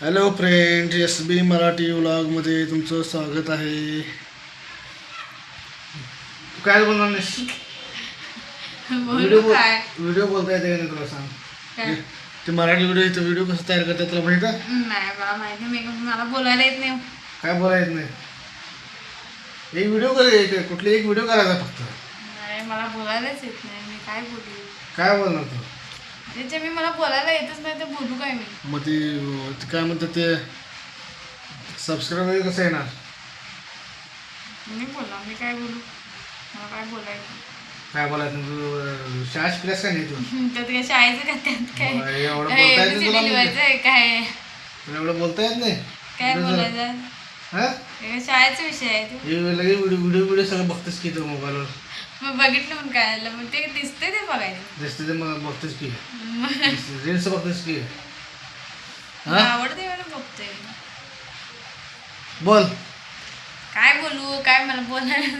Hello friend S B Marathi व्लॉगमध्ये तुमचं स्वागत आहे. काय बोलणार व्हिडिओ बोलू काय? व्हिडिओ बोलता येते का नाही तुला सांग? ते मराठी व्हिडिओ इथं व्हिडिओ कसं तयार करतात तुला माहिती आहे? नाही मला माहिती मी मला बोलायला येत नाही. काय बोलायचं नाही? एक व्हिडिओ करायचा कुठली एक व्हिडिओ करायचा फक्त. नाही मला बोलायलाच येत नाही. मी काय बोलू? काय बोलणार तू? त्याच्या मी मला बोलायला येतच नाही तर बोलू काय मी? मग ती ते काय म्हणतात ते सबस्क्राईबर कसं येणार? मी बोला मी काय बोलू? मला काय बोलायचं? काय बोलायचं? तू शाळा शिकल्यास का नाही तू? त्यात काय शाळेचं का त्यात काय? एवढं बोलता येतं तुला म्हणजे? आहे काय? तुला एवढं बोलता येत नाही? काय तुझं- बोलायचं? हा? हे शाळेचा विषय आहे तो. हे लगे व्हिडिओ व्हिडिओ व्हिडिओ सगळं बघतेस की तू मोबाईलवर? मग बघितलं म्हणून काय आलं मग ते दिसतंय ते बघायचं दिसते ते मग बघतेस की. रील्स बघतेस की. हा? आवडते मला बघतोय. बोल. काय बोलू? काय मला बोलायला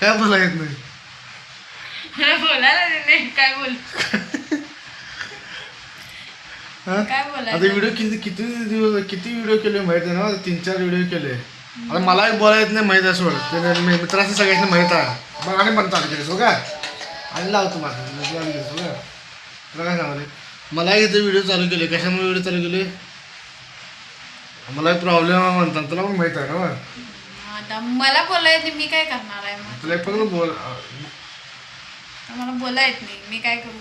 काय बोला येत नाही? मला बोलायला नाही. काय बोलू? हा? काय आता बोलायचं व्हिडिओ किती किती दिवस किती व्हिडिओ केले माहिती आहे ना? तीन चार व्हिडिओ केले. आता मला एक बोलायला येत नाही माहीत आहे सोड ते मी- मित्रांना सगळ्यांना माहीत आहे. मग आणि पण चालू केलीस हो का? आणि लावतो माझं चालू केलीस हो का? तुला काय सांगाले मला इथे व्हिडिओ चालू केले. कशामुळे व्हिडिओ चालू केले? मला एक प्रॉब्लेम आहे म्हणतात. तुला पण माहीत आहे ना मग. आता मला येत नाही मी काय करणार आहे मग? तुला एक फक्त बोल आता मला बोलायला येत नाही मी काय करू?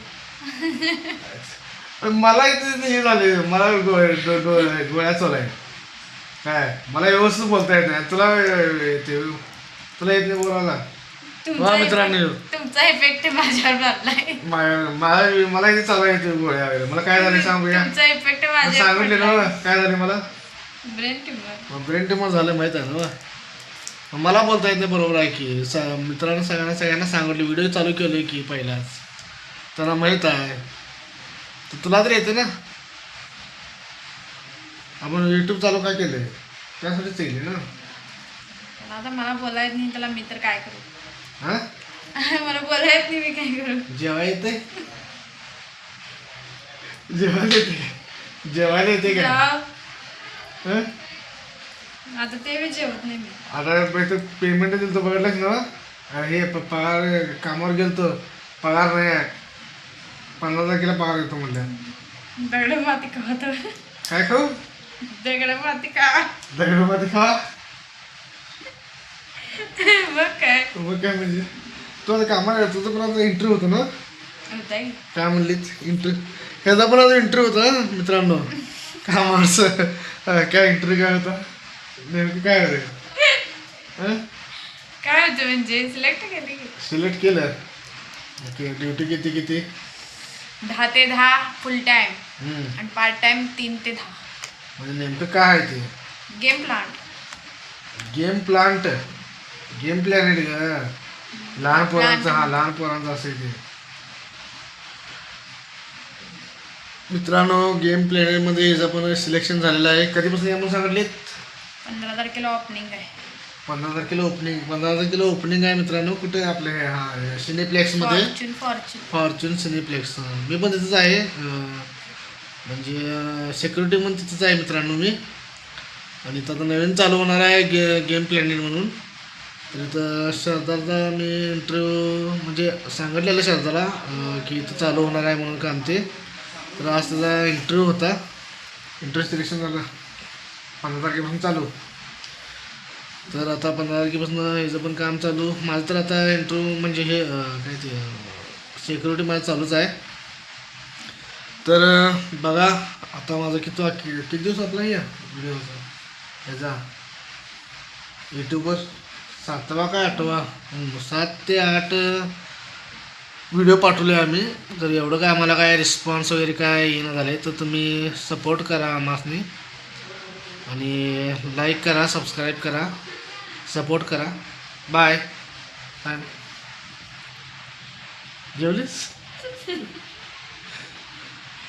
मला इथे हे झाले मला डोळ्या डो- डो- डोळ्यात चालू आहे. काय? मला व्यवस्थित बोलता येत नाही. तुला येते. तुला येत नाही बोलायला. तुमचा वा मित्रांनो. effect- तुमचा इफेक्ट माझ्यावर मा- मला मला इथे चालू आहे गोळ्या वगैरे. मला काय झालं सांग बघूया तुमचा इफेक्ट माझ्यावर सांगितले ना. काय झाले मला? ब्रेन ट्यूमर ब्रेन ट्यूमर झालं माहीत आहे ना बा. मला बोलता येत नाही बरोबर आहे की. स मित्रांनो सगळ्यांना सगळ्यांना सांगितले. व्हिडिओ चालू केले की पहिलाच. त्यांना माहीत आहे. तर तुला तर येते ना? आपण यूट्यूब चालू काय केलं त्यासाठीच केली ना. आता मला बोलायला येत नाही त्याला मी तर काय करू? हां? मला बोलायला येत नाही मी काय करू? जेवायला येते जेवायला येते जेवायला येते का. हं? आता ते बी जेवत नाही मी. आता पेमेंट दिलं तर बघितलंच ना? हे पगार कामावर गेलतो. पगार नाही आहे. पन्नास तारखेला पगार येतो म्हणलं. दगड माती खातो. काय खाऊ? दगड माती का दगडमध्ये खा. मग काय? मग काय म्हणजे? तू आता कामाला तुझं पण आता इंटरव्ह्यू होतं ना? होताय काय म्हणलीत? इंटरव्ह्यू ह्याचा पण आता इंटरव्ह्यू होता हं, मित्रांनो. कामाचं. अं, काय इंटरव्ह्यू काय होता? नेमकं काय होतं? हं? काय होतं म्हणजे? सिलेक्ट केली सिलेक्ट केलं. ओके ड्युटी किती किती? दहा ते दहा फुल टाइम. आणि पार्ट टाइम तीन ते दहा. म्हणजे नेमकं काय आहे ते? Game plant game plant game planet ग. लहान पोरांचं हा लहान पोरांचं असेल ते. मित्रांनो गेम प्लॅनेटमध्ये हिचं पण सिलेक्शन झालेलं आहे. कधीपासून या म्हणून सांगितले पंधरा तारखेला ओपनिंग आहे. पंधरा तारखेला ओपनिंग पंधरा तारखेला ओपनिंग आहे मित्रांनो. कुठे आपले हे हा सिनेप्लेक्समध्ये फॉर्च्यून फॉर्च्यून फॉर्च्यून सिनेप्लेक्स मी पण तिथंच आहे. अं, म्हणजे सिक्युरिटी म्हणून तिथंच आहे मित्रांनो मी. आणि तर आता नवीन चालू होणार आहे गे गेम प्लॅनिंग म्हणून. तर इथं सरदारला मी इंटरव्ह्यू म्हणजे सांगितलेलं सरदारला की इथं चालू होणार आहे म्हणून काम ते तर आज त्याचा इंटरव्ह्यू होता. इंटरव्ह्यू सिलेक्शन झालं. पंधरा तारखेपासून चालू. तर आता पंधरा तारखेपासून ह्याचं पण काम चालू. माझं तर आता इंटरव्ह्यू म्हणजे हे काय ते सिक्युरिटी माझं चालूच आहे. तर बघा आता माझं किती कि- किती दिवस आपला या व्हिडिओचा? ह्याचा यूट्यूबवर सातवा काय आठवा? सात ते आठ व्हिडिओ पाठवले आम्ही. तर एवढं काय आम्हाला काय रिस्पॉन्स वगैरे काय येणं झालं तर तुम्ही सपोर्ट करा आम्हासनी. आणि लाईक करा सबस्क्राईब करा. सपोर्ट करा. बाय बाय जेवलीस?